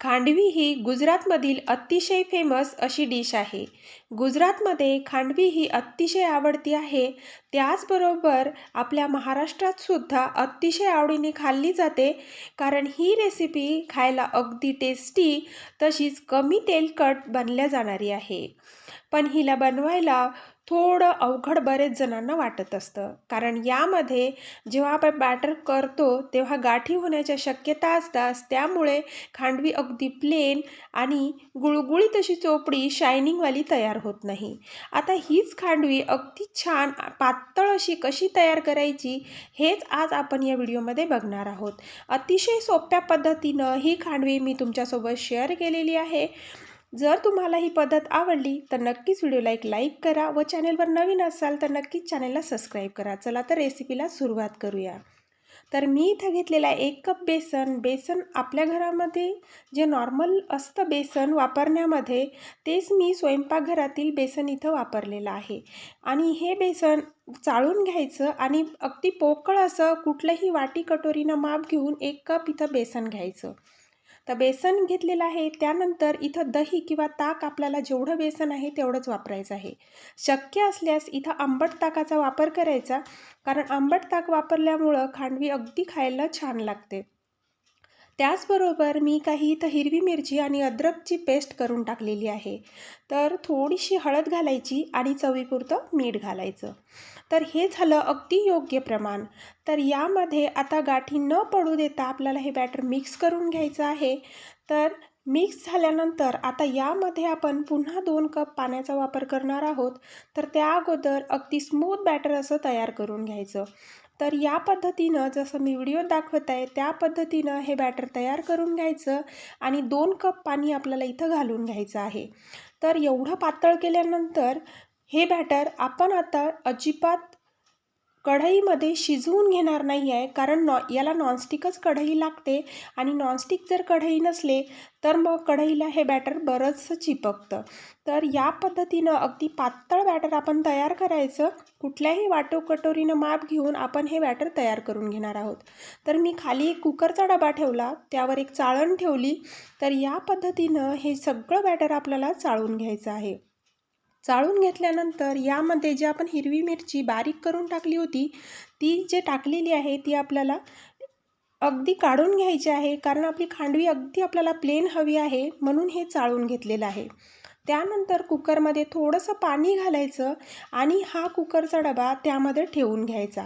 खांडवी ही गुजरातमधील अतिशय फेमस अशी डिश आहे. गुजरातमध्ये खांडवी ही अतिशय आवडती आहे. त्याचबरोबर आपल्या महाराष्ट्रात सुद्धा अतिशय आवडीने खाल्ली जाते. कारण ही रेसिपी खायला अगदी टेस्टी तशीच कमी तेलकट बनल्या जाणारी आहे. पण हिला बनवायला थोडं अवघड बरेच जणांना वाटत असतं. कारण यामध्ये जेव्हा आपण बॅटर करतो तेव्हा गाठी होण्याच्या शक्यता असतात. त्यामुळे खांडवी अगदी प्लेन आणि गुळगुळीत अशी चोपडी शायनिंगवाली तयार होत नाही. आता हीच खांडवी अगदी छान पातळ अशी कशी तयार करायची हेच आज आपण या व्हिडिओमध्ये बघणार आहोत. अतिशय सोप्या पद्धतीनं ही खांडवी मी तुमच्यासोबत शेअर केलेली आहे. जर तुम्हाला ही पद्धत आवडली तर नक्कीच व्हिडिओला एक लाईक करा व चॅनेलवर नवीन असाल तर नक्कीच चॅनेलला सबस्क्राईब करा. चला तर रेसिपीला सुरुवात करूया. तर मी इथं घेतलेला एक कप बेसन. बेसन आपल्या घरामध्ये जे नॉर्मल असतं बेसन वापरण्यामध्ये तेच मी स्वयंपाकघरातील बेसन इथं वापरलेलं आहे. आणि हे बेसन चाळून घ्यायचं आणि अगदी पोकळ असं कुठलंही वाटी कटोरीनं माप घेऊन एक कप इथं बेसन घ्यायचं. तर बेसन घेतलेलं आहे. त्यानंतर इथं दही किंवा ताक आपल्याला जेवढं बेसन आहे तेवढंच वापरायचं आहे. शक्य असल्यास इथं आंबट ताकाचा वापर करायचा. कारण आंबट ताक वापरल्यामुळं खांडवी अगदी खायला छान लागते. त्याचबरोबर मी काही इथं हिरवी मिरची आणि अद्रकची पेस्ट करून टाकलेली आहे. तर थोडीशी हळद घालायची आणि चवीपुरतं मीठ घालायचं. तर हे झालं अगदी योग्य प्रमाण. तर यामध्ये आता गाठी न पडू देता आपल्याला हे बॅटर मिक्स करून घ्यायचं आहे. तर मिक्स झाल्यानंतर आता यामध्ये आपण पुन्हा दोन कप पाण्याचा वापर करणार आहोत. तर त्या अगोदर अगदी स्मूथ बॅटर असं तयार करून घ्यायचं. तर या पद्धतीनं जसं मी व्हिडिओ दाखवत आहे त्या पद्धतीनं हे बॅटर तयार करून घ्यायचं आणि दोन कप पाणी आपल्याला इथं घालून घ्यायचं आहे. तर एवढं पातळ केल्यानंतर हे बॅटर आपण आता अजिबात कढईमध्ये शिजवून घेणार नाही आहे कारण नॉ याला नॉनस्टिकच कढई लागते आणि नॉनस्टिक जर कढई नसले तर मग कढईला हे बॅटर बरंचसं चिपकतं. तर या पद्धतीनं अगदी पातळ बॅटर आपण तयार करायचं. कुठल्याही वाटो कटोरीनं माप घेऊन आपण हे बॅटर तयार करून घेणार आहोत. तर मी खाली एक कुकरचा डबा ठेवला त्यावर एक चाळण ठेवली. तर या पद्धतीनं हे सगळं बॅटर आपल्याला चाळून घ्यायचं आहे. चाळून घेतल्यानंतर यामध्ये जी आपण हिरवी मिरची बारीक करून टाकली होती ती जे टाकलेली आहे ती आपल्याला अगदी काढून घ्यायची आहे कारण आपली खांडवी अगदी आपल्याला प्लेन हवी आहे म्हणून हे चाळून घेतलेलं आहे. त्यानंतर कुकरमध्ये थोडंसं पाणी घालायचं आणि हा कुकरचा डबा त्यामध्ये ठेवून घ्यायचा.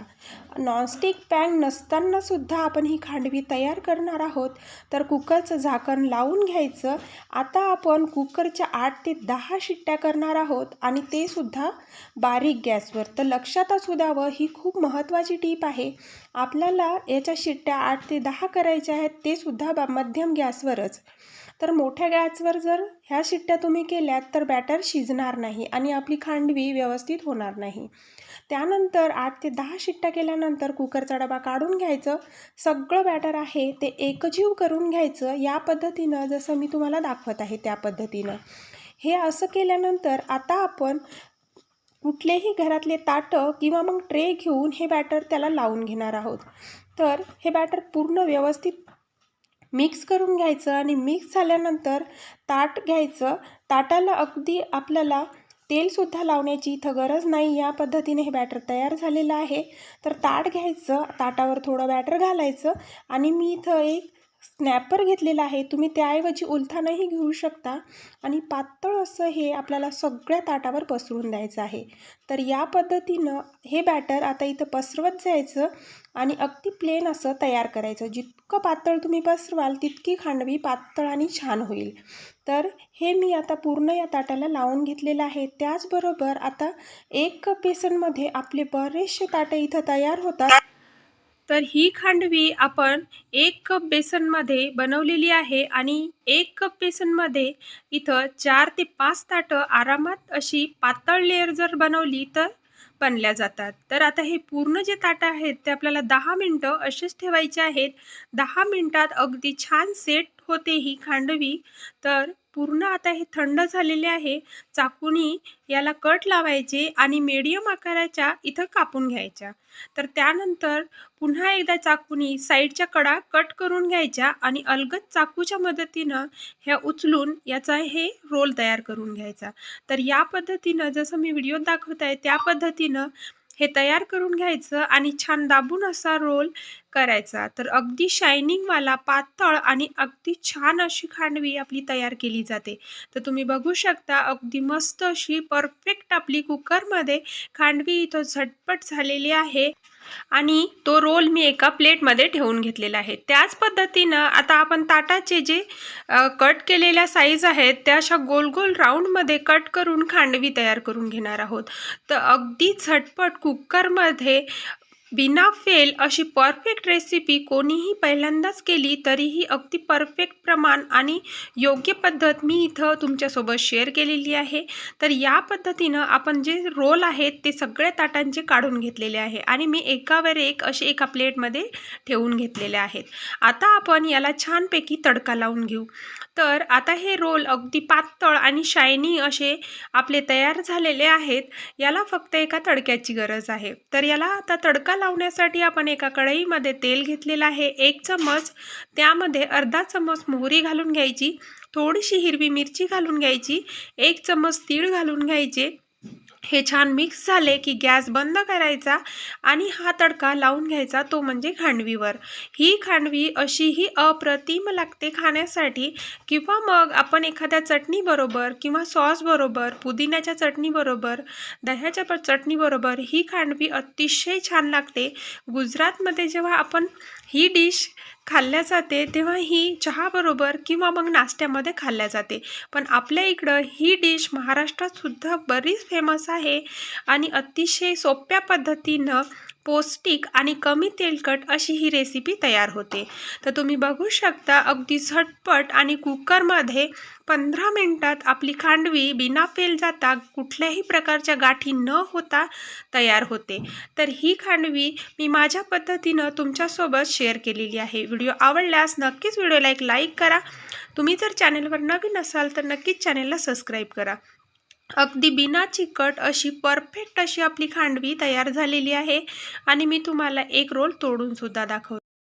नॉनस्टिक पॅन नसतानासुद्धा आपण ही खांडवी तयार करणार आहोत. तर कुकरचं झाकण लावून घ्यायचं. आता आपण कुकरच्या आठ ते दहा शिट्ट्या करणार आहोत आणि ते सुद्धा बारीक गॅसवर. तर लक्षात असू द्यावं ही खूप महत्त्वाची टीप आहे. आपल्याला याच्या शिट्ट्या आठ ते दहा करायच्या आहेत ते सुद्धा मध्यम गॅसवरच. तर मोठ्या गॅसवर जर ह्या शिट्ट्या तुम्ही केल्या केल्यात तर बॅटर शिजणार नाही आणि आपली खांडवी व्यवस्थित होणार नाही. त्यानंतर आठ ते दहा शिट्ट्या केल्यानंतर कुकरचा डबा काढून घ्यायचं. सगळं बॅटर आहे ते एकजीव करून घ्यायचं. या पद्धतीनं जसं मी तुम्हाला दाखवत आहे त्या पद्धतीनं. हे असं केल्यानंतर आता आपण कुठलेही घरातले ताटं किंवा मग ट्रे घेऊन हे बॅटर त्याला लावून घेणार आहोत. तर हे बॅटर पूर्ण व्यवस्थित मिक्स करून घ्यायचं आणि मिक्स झाल्यानंतर ताट घ्यायचं. ताटाला अगदी आपल्याला तेलसुद्धा लावण्याची इथं गरज नाही. या पद्धतीने हे बॅटर तयार झालेलं आहे. तर ताट घ्यायचं. ताटावर थोडं बॅटर घालायचं. आणि मी इथं एक स्नॅपर घेतलेला आहे. तुम्ही त्याऐवजी उलथानंही घेऊ शकता. आणि पातळ असं हे आपल्याला सगळ्या ताटावर पसरून द्यायचं आहे. तर या पद्धतीनं हे बॅटर आता इथं पसरवत जायचं आणि अगदी प्लेन असं तयार करायचं. जितकं पातळ तुम्ही पसरवाल तितकी खांडवी पातळ आणि छान होईल. तर हे मी आता पूर्ण या ताटाला लावून घेतलेलं आहे. त्याचबरोबर आता एक कप बेसनमध्ये आपले बरेचसे ताटं इथं तयार होतात. तर ही खांडवी आपण एक कप बेसनमध्ये बनवलेली आहे आणि एक कप बेसनमध्ये इथं चार ते पाच ताटं आरामात अशी पातळ लेअर जर बनवली तर बनल्या जातात. तर आता हे पूर्ण जे ताटं आहेत ते आपल्याला दहा मिनटं असेच ठेवायचे आहेत. दहा मिनटात अगदी छान सेट होते ही खांडवी. तर पूर्ण आता हे थंड झालेले आहे. चाकूनी याला कट लावायचे आणि मीडियम आकाराच्या इथं कापून घ्यायच्या. तर त्यानंतर पुन्हा एकदा चाकूनी साईडच्या कडा कट करून घ्यायच्या आणि अलगद चाकूच्या मदतीनं ह्या उचलून याचा हे रोल तयार करून घ्यायचा. तर या पद्धतीनं जसं मी व्हिडिओत दाखवत आहे त्या पद्धतीनं हे तयार करून घ्यायचं आणि छान दाबून असा रोल करायचा. तर अगदी शायनिंगवाला पातळ आणि अगदी छान अशी खांडवी आपली तयार केली जाते. तर तुम्ही बघू शकता अगदी मस्त अशी परफेक्ट आपली कुकरमध्ये खांडवी इथं झटपट झालेली आहे आणि तो रोल मी एका प्लेटमध्ये ठेवून घेतलेला आहे. त्याच पद्धतीनं आता आपण ताटाचे जे कट केलेल्या साईज आहेत त्या अशा गोल गोल राऊंडमध्ये कट करून खांडवी तयार करून घेणार आहोत. तर अगदी झटपट कुकरमध्ये बिना फेल अशी परफेक्ट रेसिपी कोणीही पहिल्यांदाच केली तरीही अगदी परफेक्ट प्रमाण आणि योग्य पद्धत मी इथं तुमच्यासोबत शेअर केलेली आहे. तर या पद्धतीनं आपण जे रोल आहेत ते सगळ्या ताटांचे काढून घेतलेले आहे आणि मी एकावर एक असे एका प्लेटमध्ये ठेवून घेतलेले आहेत. आता आपण याला छानपैकी तडका लावून घेऊ. तर आता हे रोल अगदी पातळ आणि शायनी असे आपले तयार झालेले आहेत. याला फक्त एका तडक्याची गरज आहे. तर याला आता तडका लावण्यासाठी आपण एका कढईमध्ये तेल घेतलेलं आहे. एक चम्मच त्यामध्ये अर्धा चम्मच मोहरी घालून घ्यायची थोडीशी हिरवी मिरची घालून घ्यायची एक चम्मच तीळ घालून घ्यायचे हे छान मिक्स झाले की गॅस बंद करायचा आणि हा तडका लावून घ्यायचा तो म्हणजे खांडवीवर. ही खांडवी अशीही अप्रतिम लागते खाण्यासाठी किंवा मग आपण एखाद्या चटणीबरोबर किंवा सॉसबरोबर पुदिन्याच्या चटणीबरोबर दह्याच्या चटणीबरोबर ही खांडवी अतिशय छान लागते. गुजरातमध्ये जेव्हा आपण ही डिश खाल्ल्या जाते तेव्हा ही चहाबरोबर किंवा मग नाश्त्यामध्ये खाल्ल्या जाते. पण आपल्या इकडं ही डिश महाराष्ट्रातसुद्धा बरीच फेमस आहे आणि अतिशय सोप्या पद्धतीनं पौष्टिक आणि कमी तेलकट अशी ही रेसिपी तयार होते. तर तुम्ही बघू शकता अगदी झटपट आणि कुकरमध्ये पंधरा मिनटात आपली खांडवी बिना फेल जाता कुठल्याही प्रकारच्या गाठी न होता तयार होते. तर ही खांडवी मी माझ्या पद्धतीनं तुमच्यासोबत शेअर केलेली आहे. व्हिडिओ आवडल्यास नक्कीच व्हिडिओला एक लाईक करा. तुम्ही जर चॅनलवर नवीन असाल तर नक्कीच चॅनलला सबस्क्राईब करा. अगदी बिना चिकट अशी परफेक्ट अशी आपली खांडवी तयार झालेली आहे. आणि मी तुम्हाला एक रोल तोडून सुद्धा दाखव